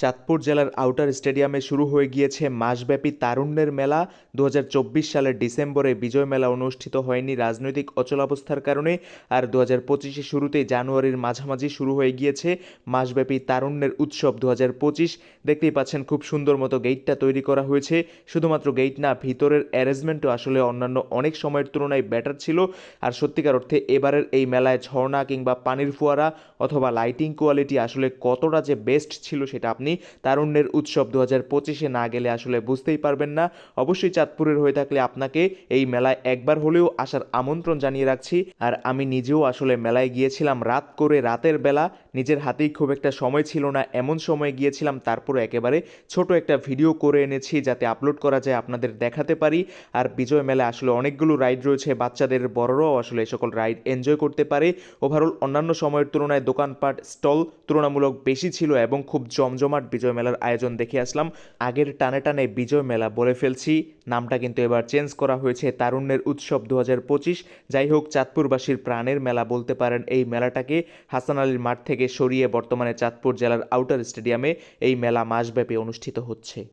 চাঁদপুর জেলার আউটার স্টেডিয়ামে শুরু হয়ে গিয়েছে মাসব্যাপী তারুণ্যের মেলা। দু হাজার চব্বিশ সালের ডিসেম্বরে বিজয় মেলা অনুষ্ঠিত হয়নি রাজনৈতিক অচলাবস্থার কারণে আর দু হাজার পঁচিশে শুরুতেই জানুয়ারির মাঝামাঝি শুরু হয়ে গিয়েছে মাসব্যাপী তারুণ্যের উৎসব। দু হাজার পঁচিশ দেখতেই পাচ্ছেন খুব সুন্দর মতো গেটটা তৈরি করা হয়েছে। শুধুমাত্র গেট না, ভিতরের অ্যারেঞ্জমেন্টও আসলে অন্যান্য অনেক সময়ের তুলনায় বেটার ছিল। আর সত্যিকার অর্থে এবারের এই মেলায় ঝর্ণা কিংবা পানির ফোয়ারা অথবা লাইটিং কোয়ালিটি আসলে কতটা যে বেস্ট ছিল সেটা আপনি তারুণ্যের উৎসব দু হাজার পঁচিশে না গেলে আসলে বুঝতেই পারবেন না। অবশ্যই চাঁদপুরের হয়ে থাকলে আপনাকে এই মেলায় একবার হলেও আসার আমন্ত্রণ জানিয়ে রাখছি। আর আমি নিজেও আসলে মেলায় গিয়েছিলাম রাত করে রাতের বেলা। নিজের হাতেই খুব একটা সময় ছিল না, এমন সময় গিয়েছিলাম। তারপরে একেবারে ছোট একটা ভিডিও করে এনেছি যাতে আপলোড করা যায় আপনাদের দেখাতে পারি। আর বিজয় মেলা আসলে অনেকগুলো রাইড রয়েছে, বাচ্চাদের, বড়রাও আসলে সকল রাইড এনজয় করতে পারে। ওভারঅল অন্যান্য সময়ের তুলনায় দোকানপাট স্টল তুলনামূলক বেশি ছিল এবং খুব জমজমাট বিজয় মেলার আয়োজন দেখে আসলাম। আগের টানে টানে বিজয় মেলা বলে ফেলছি। নামটা কিন্তু এবার চেঞ্জ করা হয়েছে তারুণ্যের উৎসব দু হাজার পঁচিশ। যাই হোক, চাঁদপুরবাসীর প্রাণের মেলা বলতে পারেন এই মেলাটাকে। হাসান আলীর মাঠ থেকে সরিয়ে বর্তমানে চাঁদপুর জেলার আউটার স্টেডিয়ামে এই মেলা মাসব্যাপী অনুষ্ঠিত হচ্ছে।